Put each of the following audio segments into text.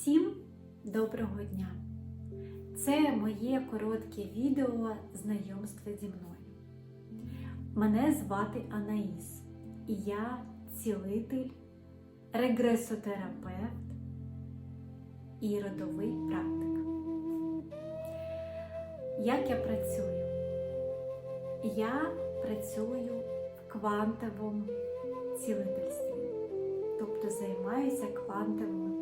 Всім доброго дня! Це моє коротке відео знайомства зі мною. Мене звати Анаїс, і я цілитель, регресотерапевт і родовий практик. Як я працюю? Я працюю в квантовому цілительстві, тобто займаюся квантовими.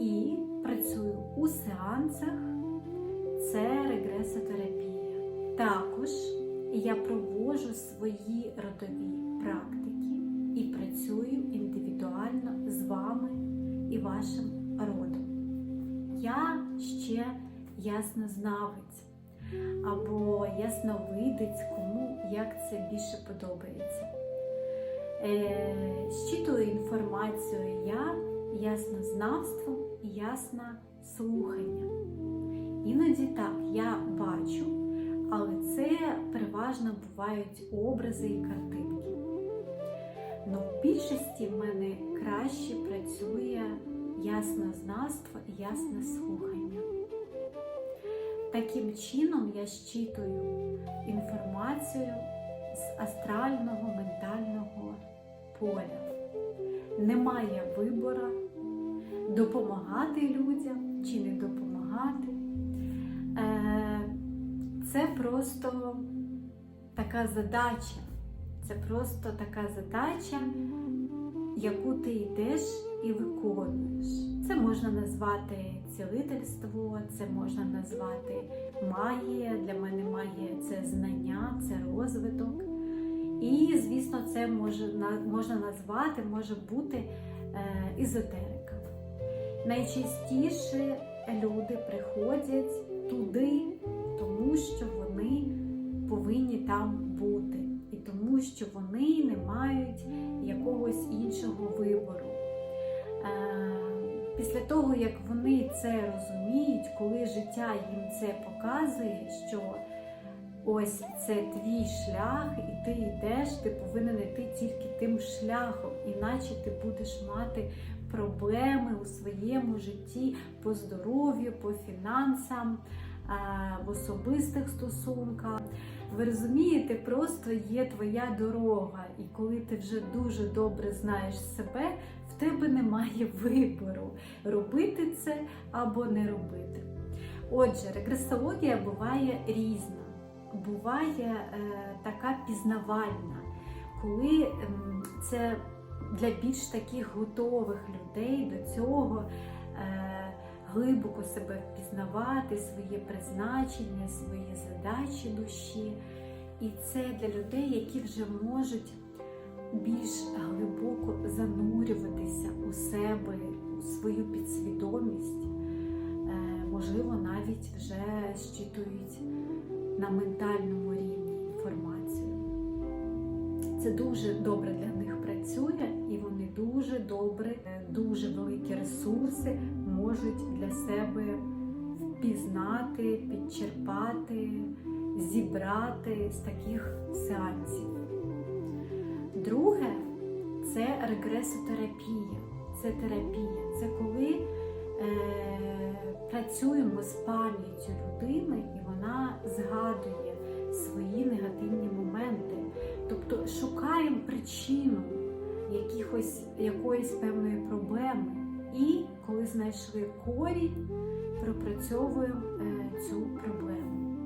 І працюю у сеансах, це регресотерапія. Також я проводжу свої родові практики і працюю індивідуально з вами і вашим родом. Я ще яснознавець або ясновидець, кому як це більше подобається. Е, Щитую інформацію я яснознавством і ясне слухання. Іноді так, я бачу, але це переважно бувають образи і картинки. Но в більшості в мене краще працює яснознавство і ясне слухання. Таким чином я щитую інформацію з астрального ментального поля. Немає вибору допомагати людям чи не допомагати. Е, Це просто така задача. Це просто така задача, яку ти йдеш і виконуєш. Це можна назвати цілительство, це можна назвати магія. Для мене магія це знання, це розвиток. І, звісно, це можна назвати, може бути е, езотерика. Найчастіше люди приходять туди, тому що вони повинні там бути, і тому що вони не мають якогось іншого вибору. Е, Після того, як вони це розуміють, коли життя їм це показує, що ось це твій шлях, і ти йдеш, ти повинен йти тільки тим шляхом, іначе ти будеш мати проблеми у своєму житті по здоров'ю, по фінансам, в особистих стосунках. Ви розумієте, просто є твоя дорога, і коли ти вже дуже добре знаєш себе, в тебе немає вибору робити це або не робити. Отже, регресологія буває різна буває е, така пізнавальна, коли е, це для більш таких готових людей до цього е, глибоко себе впізнавати, своє призначення, свої задачі душі. І це для людей, які вже можуть більш глибоко занурюватися у себе, у свою підсвідомість, е, можливо, навіть вже щитують на ментальному рівні. Це дуже добре для них працює, і вони дуже добре, дуже великі ресурси можуть для себе впізнати, підчерпати, зібрати з таких сеансів. Друге це регресотерапія. Це терапія. Це коли е, працюємо з пам'яттю людини, і вона згадує свої негативні моменти. Тобто шукаємо причину якихось, якоїсь певної проблеми. І коли знайшли корінь, пропрацьовуємо е, цю проблему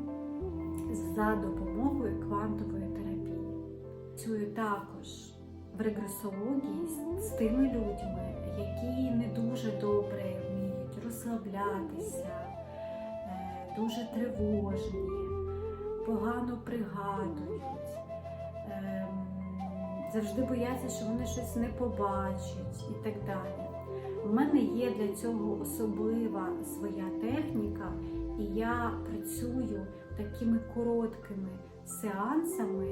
за допомогою квантової терапії. Працюю також в регресології з тими людьми, які не дуже добре вміють розслаблятися, е, дуже тривожні, погано пригадують, завжди бояться, що вони щось не побачать і так далі. У мене є для цього особлива своя техніка, і я працюю такими короткими сеансами.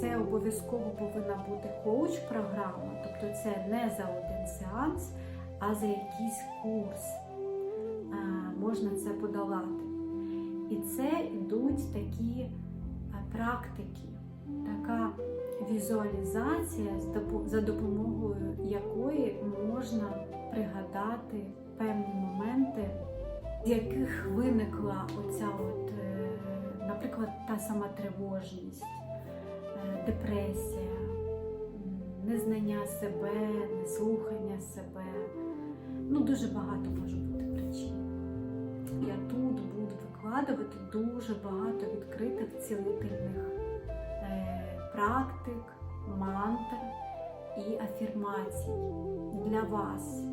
Це обов'язково повинна бути коуч-програма, тобто це не за один сеанс, а за якийсь курс можна це подолати. І це йдуть такі практики, така візуалізація, за допомогою якої можна пригадати певні моменти, з яких виникла оця, от, е, наприклад, та сама тривожність, е, депресія, незнання себе, неслухання себе. Ну, дуже багато може бути причин. Я тут буду викладувати дуже багато відкритих цілительних практик, мантр і афірмацій для вас.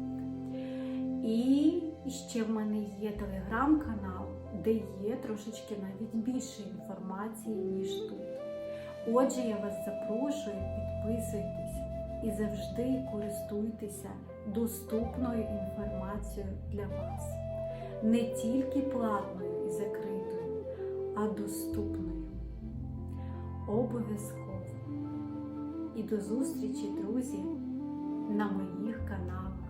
І ще в мене є телеграм-канал, де є трошечки навіть більше інформації, ніж тут. Отже, я вас запрошую, підписуйтесь і завжди користуйтеся доступною інформацією для вас. Не тільки платною і закритою, а доступною. Обов'язково. І до зустрічі, друзі, на моїх каналах.